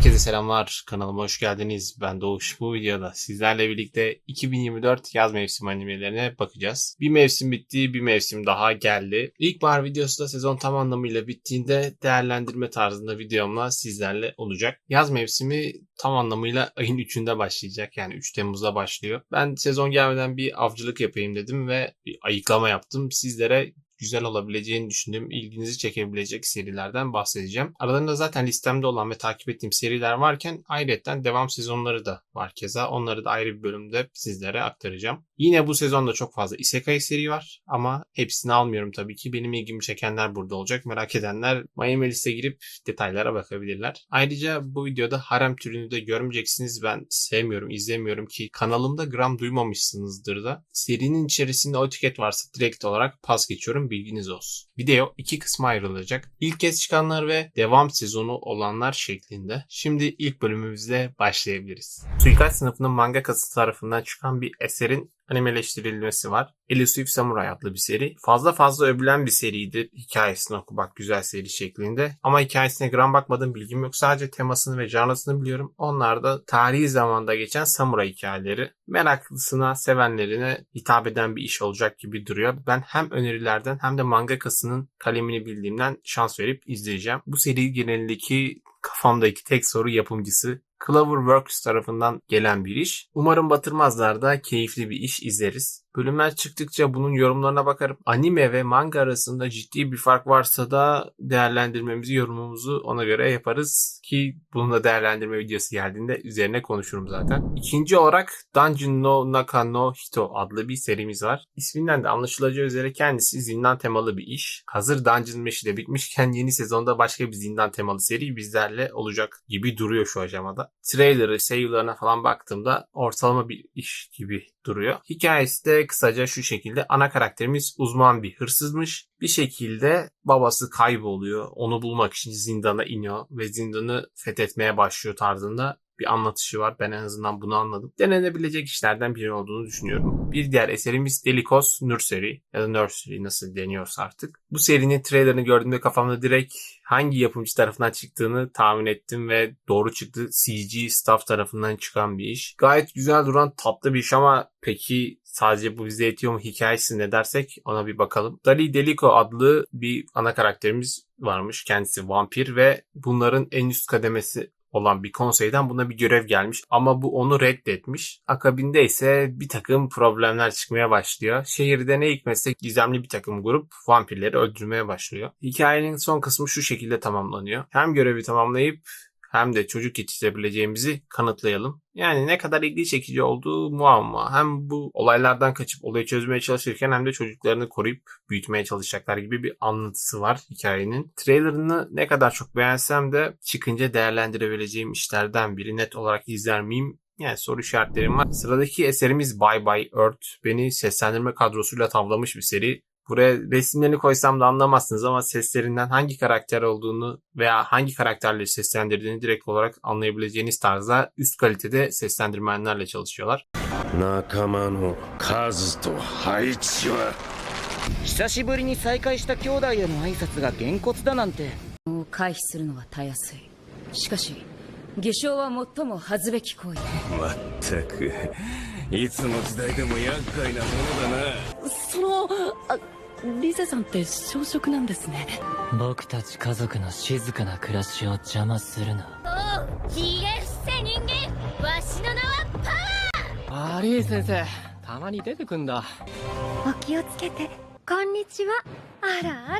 Herkese selamlar. Kanalıma hoş geldiniz. Ben Doğuş. Bu videoda sizlerle birlikte 2024 yaz mevsim animelerine bakacağız. Bir mevsim bitti, bir mevsim daha geldi. İlkbahar videosu da sezon tam anlamıyla bittiğinde değerlendirme tarzında videomla sizlerle olacak. Yaz mevsimi tam anlamıyla ayın 3'ünde başlayacak. Yani 3 Temmuz'da başlıyor. Ben sezon gelmeden bir avcılık yapayım dedim ve bir ayıklama yaptım. Sizlere güzel olabileceğini düşündüğüm, ilginizi çekebilecek serilerden bahsedeceğim. Aralarında zaten listemde olan ve takip ettiğim seriler varken ayrıca devam sezonları da var keza. Onları da ayrı bir bölümde sizlere aktaracağım. Yine bu sezonda çok fazla Isekai seri var ama hepsini almıyorum tabii ki. Benim ilgimi çekenler burada olacak. Merak edenler Miami List'e girip detaylara bakabilirler. Ayrıca bu videoda harem türünü de görmeyeceksiniz. Ben sevmiyorum, izlemiyorum ki kanalımda gram duymamışsınızdır da. Serinin içerisinde o etiket varsa direkt olarak pas geçiyorum bilginiz olsun. Video iki kısma ayrılacak. İlk kez çıkanlar ve devam sezonu olanlar şeklinde. Şimdi ilk bölümümüzde başlayabiliriz. Suikast sınıfının mangakası tarafından çıkan bir eserin animeleştirilmesi var. Elusive Samurai adlı bir seri. Fazla fazla övülen bir seriydi. Hikayesini oku bak güzel seri şeklinde. Ama hikayesine gram bakmadım bilgim yok. Sadece temasını ve janrasını biliyorum. Onlar da tarihi zamanda geçen samuray hikayeleri. Meraklısına, sevenlerine hitap eden bir iş olacak gibi duruyor. Ben hem önerilerden hem de mangakasının kalemini bildiğimden şans verip izleyeceğim. Bu seri genelindeki kafamdaki tek soru yapımcısı Cloverworks tarafından gelen bir iş. Umarım batırmazlar da keyifli bir iş izleriz. Bölümler çıktıkça bunun yorumlarına bakarım. Anime ve manga arasında ciddi bir fark varsa da değerlendirmemizi, yorumumuzu ona göre yaparız ki bunun da değerlendirme videosu geldiğinde üzerine konuşurum zaten. İkinci olarak Dungeon no Naka no Hito adlı bir serimiz var. İsminden de anlaşılacağı üzere kendisi zindan temalı bir iş. Hazır Dungeon Mesh'i de bitmişken yeni sezonda başka bir zindan temalı seri bizlerle olacak gibi duruyor şu aşamada. Trailer'ı, seiyularına falan baktığımda ortalama bir iş gibi duruyor. Hikayesi de kısaca şu şekilde. Ana karakterimiz uzman bir hırsızmış. Bir şekilde babası kayboluyor. Onu bulmak için zindana iniyor ve zindanı fethetmeye başlıyor tarzında bir anlatışı var. Ben en azından bunu anladım. Denenebilecek işlerden biri olduğunu düşünüyorum. Bir diğer eserimiz Delikos Nursery ya da Nursery nasıl deniyorsa artık. Bu serinin trailerını gördüğümde kafamda direkt hangi yapımcı tarafından çıktığını tahmin ettim ve doğru çıktı. CG staff tarafından çıkan bir iş. Gayet güzel duran tatlı bir iş ama peki sadece bu bize yetiyor mu hikayesi ne dersek ona bir bakalım. Dali Delico adlı bir ana karakterimiz varmış. Kendisi vampir ve bunların en üst kademesi olan bir konseyden buna bir görev gelmiş ama bu onu reddetmiş. Akabinde ise bir takım problemler çıkmaya başlıyor. Şehirde ne hikmetse gizemli bir takım grup vampirleri öldürmeye başlıyor. Hikayenin son kısmı şu şekilde tamamlanıyor. Hem görevi tamamlayıp hem de çocuk yetiştirebileceğimizi kanıtlayalım. Yani ne kadar ilgi çekici olduğu muamma. Hem bu olaylardan kaçıp olayı çözmeye çalışırken hem de çocuklarını koruyup büyütmeye çalışacaklar gibi bir anlatısı var hikayenin. Trailerını ne kadar çok beğensem de çıkınca değerlendirebileceğim işlerden biri. Net olarak izler miyim yani soru işaretlerim var. Sıradaki eserimiz Bye Bye Earth. Beni seslendirme kadrosuyla tavlamış bir seri. Buraya resimlerini koysam da anlamazsınız ama seslerinden hangi karakter olduğunu veya hangi karakterleri seslendirdiğini direkt olarak anlayabileceğiniz tarzda üst kalitede seslendirmenlerle çalışıyorlar. 仲間の数と配置は久しぶりに再会した兄弟への挨拶がげんこつだなんてを回避するのはたやすいしかし偽証は最も恥ずべき行為まったくいつの時代でも厄介なものだなそのあ リゼさんって小食なんですね僕たち家族の静かな暮らしを邪魔するなひげ伏せ人間わしの名はアリー先生たまに出てくんだお気をつけてこんにちはあらあら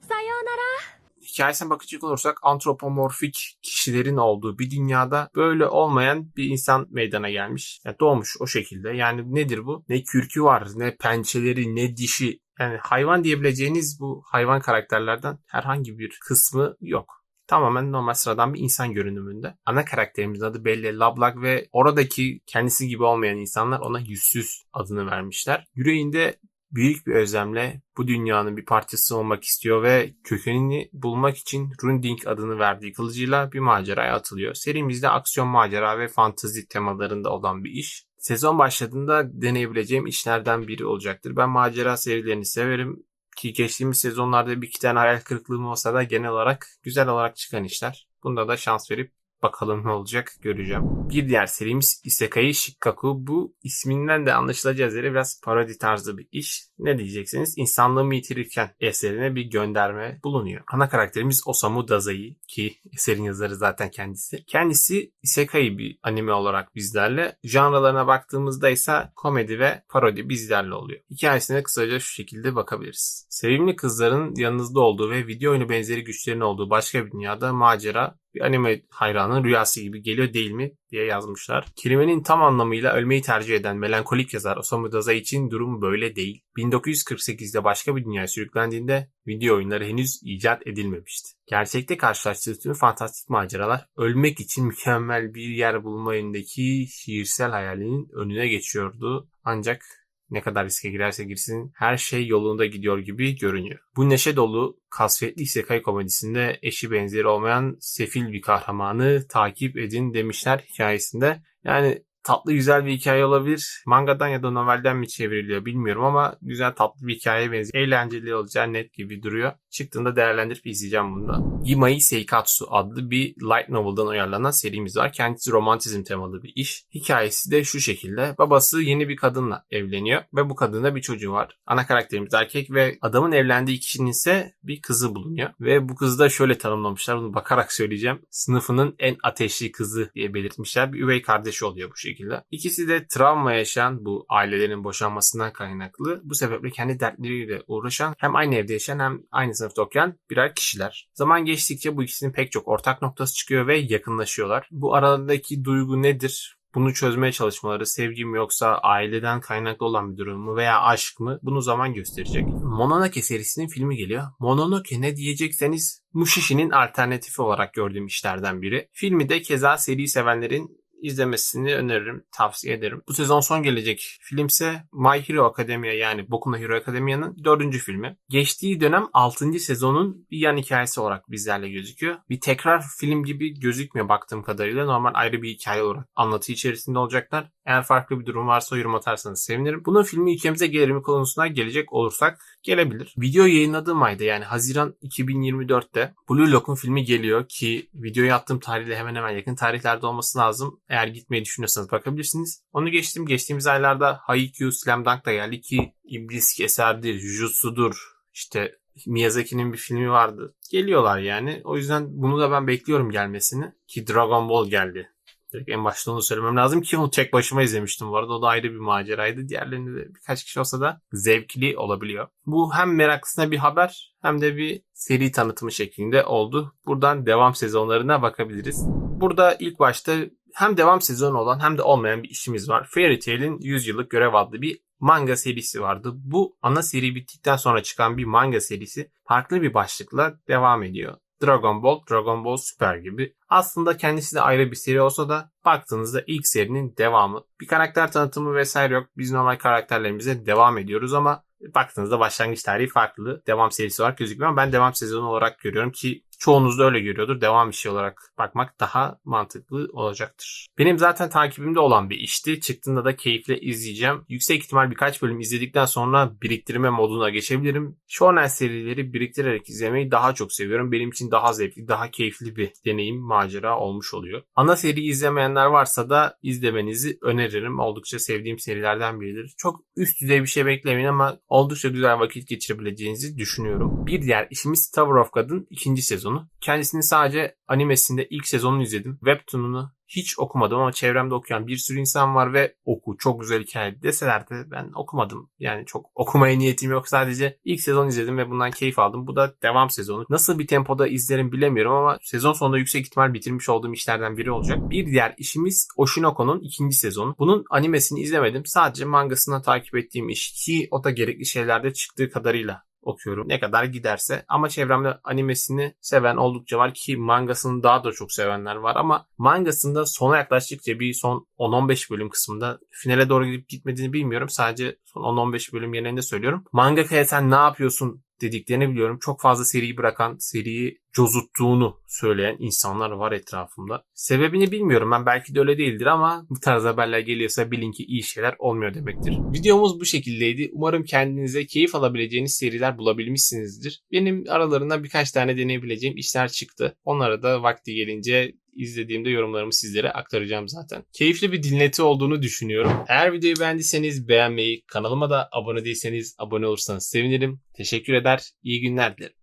さようなら Hikayesine bakacak olursak antropomorfik kişilerin olduğu bir dünyada böyle olmayan bir insan meydana gelmiş. Yani doğmuş o şekilde. Yani nedir bu? Ne kürkü var, ne pençeleri, ne dişi. yani hayvan diyebileceğiniz bu hayvan karakterlerden herhangi bir kısmı yok. Tamamen normal sıradan bir insan görünümünde. Ana karakterimizin adı belli Lablak ve oradaki kendisi gibi olmayan insanlar ona yüzsüz adını vermişler. Yüreğinde büyük bir özlemle bu dünyanın bir parçası olmak istiyor ve kökenini bulmak için Runding adını verdiği kılıcıyla bir maceraya atılıyor. Serimizde aksiyon, macera ve fantazi temalarında olan bir iş. Sezon başladığında deneyebileceğim işlerden biri olacaktır. Ben macera serilerini severim ki geçtiğimiz sezonlarda bir iki tane hayal kırıklığım olsa da genel olarak güzel olarak çıkan işler. Bunda da şans verip Bakalım ne olacak göreceğim. Bir diğer serimiz Isekai Shikaku. Bu isminden de anlaşılacağı üzere biraz parodi tarzı bir iş. Ne diyeceksiniz? İnsanlığımı yitirirken eserine bir gönderme bulunuyor. Ana karakterimiz Osamu Dazai ki eserin yazarı zaten kendisi. Kendisi Isekai bir anime olarak bizlerle. Janralarına baktığımızda ise komedi ve parodi bizlerle oluyor. Hikayesine kısaca şu şekilde bakabiliriz. Sevimli kızların yanınızda olduğu ve video oyunu benzeri güçlerin olduğu başka bir dünyada macera bir anime hayranının rüyası gibi geliyor değil mi diye yazmışlar. Kelimenin tam anlamıyla ölmeyi tercih eden melankolik yazar Osamu Dazai için durum böyle değil. 1948'de başka bir dünyaya sürüklendiğinde video oyunları henüz icat edilmemişti. Gerçekte karşılaştığı tüm fantastik maceralar ölmek için mükemmel bir yer bulma yönündeki şiirsel hayalinin önüne geçiyordu. Ancak ne kadar riske girerse girsin her şey yolunda gidiyor gibi görünüyor. Bu neşe dolu kasvetli isekai komedisinde eşi benzeri olmayan sefil bir kahramanı takip edin demişler hikayesinde. Yani tatlı güzel bir hikaye olabilir. Mangadan ya da novelden mi çevriliyor bilmiyorum ama güzel tatlı bir hikaye benziyor. Eğlenceli olacağı net gibi duruyor. Çıktığında değerlendirip izleyeceğim bunu da. Gimai Seikatsu adlı bir light novel'dan uyarlanan serimiz var. Kendisi romantizm temalı bir iş. Hikayesi de şu şekilde. Babası yeni bir kadınla evleniyor ve bu kadında bir çocuğu var. Ana karakterimiz erkek ve adamın evlendiği kişinin ise bir kızı bulunuyor. Ve bu kızı da şöyle tanımlamışlar. Bunu bakarak söyleyeceğim. Sınıfının en ateşli kızı diye belirtmişler. Bir üvey kardeşi oluyor bu şekilde. İkisi de travma yaşayan bu ailelerin boşanmasından kaynaklı. Bu sebeple kendi dertleriyle uğraşan hem aynı evde yaşayan hem aynı sınıfta okuyan birer kişiler. Zaman geçtikçe bu ikisinin pek çok ortak noktası çıkıyor ve yakınlaşıyorlar. Bu aralarındaki duygu nedir? bunu çözmeye çalışmaları sevgi mi yoksa aileden kaynaklı olan bir durum mu veya aşk mı bunu zaman gösterecek. Mononoke serisinin filmi geliyor. Mononoke ne diyecekseniz Mushishi'nin alternatifi olarak gördüğüm işlerden biri. Filmi de keza seri sevenlerin izlemesini öneririm, tavsiye ederim. Bu sezon son gelecek filmse My Hero Academia yani Boku no Hero Academia'nın dördüncü filmi. Geçtiği dönem 6. sezonun bir yan hikayesi olarak bizlerle gözüküyor. Bir tekrar film gibi gözükmüyor baktığım kadarıyla. Normal ayrı bir hikaye olarak anlatı içerisinde olacaklar. Eğer farklı bir durum varsa yorum atarsanız sevinirim. Bunun filmi ülkemize gelir mi konusuna gelecek olursak gelebilir. Video yayınladığım ayda yani Haziran 2024'te Blue Lock'un filmi geliyor ki videoyu attığım tarihle hemen hemen yakın tarihlerde olması lazım. Eğer gitmeyi düşünüyorsanız bakabilirsiniz. Onu geçtim. Geçtiğimiz aylarda Haikyuu Slam Dunk da geldi ki İblis eserdir, Jujutsu'dur, işte Miyazaki'nin bir filmi vardı. Geliyorlar yani. O yüzden bunu da ben bekliyorum gelmesini. Ki Dragon Ball geldi. Direkt en başta onu söylemem lazım ki onu tek başıma izlemiştim bu arada. O da ayrı bir maceraydı. Diğerlerinde de birkaç kişi olsa da zevkli olabiliyor. Bu hem meraklısına bir haber hem de bir seri tanıtımı şeklinde oldu. Buradan devam sezonlarına bakabiliriz. Burada ilk başta hem devam sezonu olan hem de olmayan bir işimiz var. Fairy Tail'in 100 yıllık görev adlı bir manga serisi vardı. Bu ana seri bittikten sonra çıkan bir manga serisi farklı bir başlıkla devam ediyor. Dragon Ball, Dragon Ball Super gibi. Aslında kendisi de ayrı bir seri olsa da baktığınızda ilk serinin devamı. Bir karakter tanıtımı vesaire yok. Biz normal karakterlerimize devam ediyoruz ama baktığınızda başlangıç tarihi farklı. Devam serisi olarak gözükmüyor. Ben devam sezonu olarak görüyorum ki çoğunuz da öyle görüyordur. Devam işi olarak bakmak daha mantıklı olacaktır. Benim zaten takibimde olan bir işti. Çıktığında da keyifle izleyeceğim. Yüksek ihtimal birkaç bölüm izledikten sonra biriktirme moduna geçebilirim. Shonen serileri biriktirerek izlemeyi daha çok seviyorum. Benim için daha zevkli, daha keyifli bir deneyim, macera olmuş oluyor. Ana seri izlemeyenler varsa da izlemenizi öneririm. Oldukça sevdiğim serilerden biridir. Çok üst düzey bir şey beklemeyin ama oldukça güzel vakit geçirebileceğinizi düşünüyorum. Bir diğer işimiz Tower of God'ın ikinci sezonu. Kendisini sadece animesinde ilk sezonunu izledim. Webtoon'unu hiç okumadım ama çevremde okuyan bir sürü insan var ve oku çok güzel hikaye deseler de ben okumadım. Yani çok okumaya niyetim yok. Sadece ilk sezon izledim ve bundan keyif aldım. Bu da devam sezonu. Nasıl bir tempoda izlerim bilemiyorum ama sezon sonunda yüksek ihtimal bitirmiş olduğum işlerden biri olacak. Bir diğer işimiz Oshinoko'nun ikinci sezonu. Bunun animesini izlemedim. Sadece mangasını takip ettiğim iş ki o da gerekli şeylerde çıktığı kadarıyla okuyorum. Ne kadar giderse. Ama çevremde animesini seven oldukça var ki mangasını daha da çok sevenler var ama mangasında sona yaklaştıkça bir son 10-15 bölüm kısmında finale doğru gidip gitmediğini bilmiyorum. Sadece son 10-15 bölüm yerinde söylüyorum. Mangaka'ya sen ne yapıyorsun dediklerini biliyorum. Çok fazla seriyi bırakan, seriyi cozuttuğunu söyleyen insanlar var etrafımda. Sebebini bilmiyorum ben belki de öyle değildir ama bu tarz haberler geliyorsa bilin ki iyi şeyler olmuyor demektir. Videomuz bu şekildeydi. Umarım kendinize keyif alabileceğiniz seriler bulabilmişsinizdir. Benim aralarında birkaç tane deneyebileceğim işler çıktı. Onlara da vakti gelince izlediğimde yorumlarımı sizlere aktaracağım zaten. Keyifli bir dinleti olduğunu düşünüyorum. Eğer videoyu beğendiyseniz beğenmeyi, kanalıma da abone değilseniz abone olursanız sevinirim. Teşekkür eder, iyi günler dilerim.